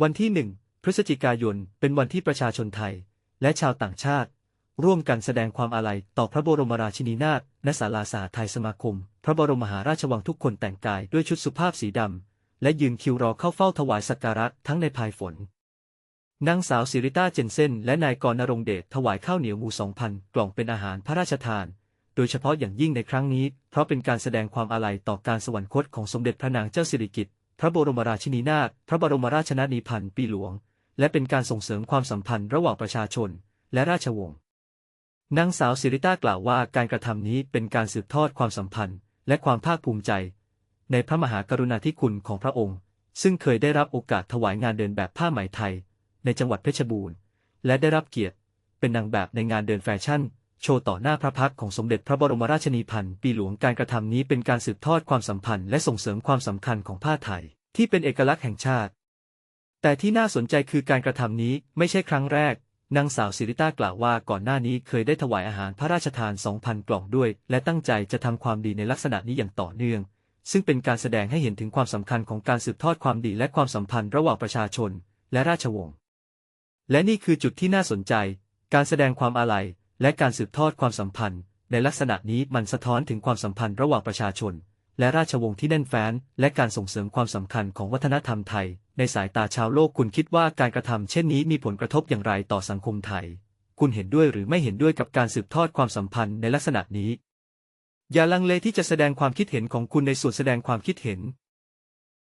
วันที่1พฤศจิกายนเป็นวันที่ประชาชนไทย และชาวต่างชาติ ร่วมกันแสดงความอาลัยต่อพระบรมราชินีนาถณศาลาสหไทยสมาคม พระบรมมหาราชวังทุกคนแต่งกายด้วยชุดสุภาพสีดำ และยืนคิวรอเข้าเฝ้าถวายสักการะทั้งในภายฝนนางสาวสิริต้าเจนเซนและนายกรณรงเดชถวายข้าวเหนียวหมูสองพันกล่องเป็นอาหารพระราชทาน โดยเฉพาะอย่างยิ่งในครั้งนี้ เพราะเป็นการแสดงความอาลัยต่อการสวรรคตของสมเด็จพระนางเจ้าสิริกิติ์ ระบรมราชินีนาถพระบรมราชนนีพันปีหลวง และเป็นการส่งเสริมความสัมพันธ์ระหว่างประชาชน และราชวงศ์นางสาวสิริต้ากล่าวว่าการกระทำนี้เป็นการสืบทอดความสัมพันธ์ และความภาคภูมิใจ ในพระมหากรุณาธิคุณของพระองค์ ซึ่งเคยได้รับโอกาสถวายงานเดินแบบผ้าไหมไทย ในจังหวัดเพชรบูรณ์ และได้รับเกียรติ เป็นนางแบบในงานเดินแฟชั่น โชว์ต่อหน้าพระพักของสมเด็จพระบรมราชนีพันปีหลวงการกระทำนี้เป็นการสืบทอดความสัมพันธ์และส่งเสริมความสำคัญของผ้าไทย ที่เป็นเอกลักษณ์แห่งชาติ แต่ที่น่าสนใจคือการกระทำนี้ไม่ใช่ครั้งแรก นางสาวสิริต้ากล่าวว่าก่อนหน้านี้เคยได้ถวายอาหารพระราชทาน 2,000 กล่องด้วย และตั้งใจจะทำความดีในลักษณะนี้อย่างต่อเนื่อง ซึ่งเป็นการแสดงให้เห็นถึงความสำคัญของการสืบทอดความดีและความสัมพันธ์ระหว่างประชาชน และราชวงศ์ และนี่คือจุดที่น่าสนใจ การแสดงความอาลัยและการสืบทอดความสัมพันธ์ ในลักษณะนี้มันสะท้อนถึงความสัมพันธ์ระหว่างประชาชน และราชวงศ์ที่แน่นแฟ้น และการส่งเสริมความสำคัญของวัฒนธรรมไทย ในสายตาชาวโลกคุณคิดว่าการกระทำเช่นนี้มีผลกระทบอย่างไรต่อสังคมไทย คุณเห็นด้วยหรือไม่เห็นด้วยกับการสืบทอดความสัมพันธ์ในลักษณะนี้ อย่าลังเลที่จะแสดงความคิดเห็นของคุณในส่วนแสดงความคิดเห็น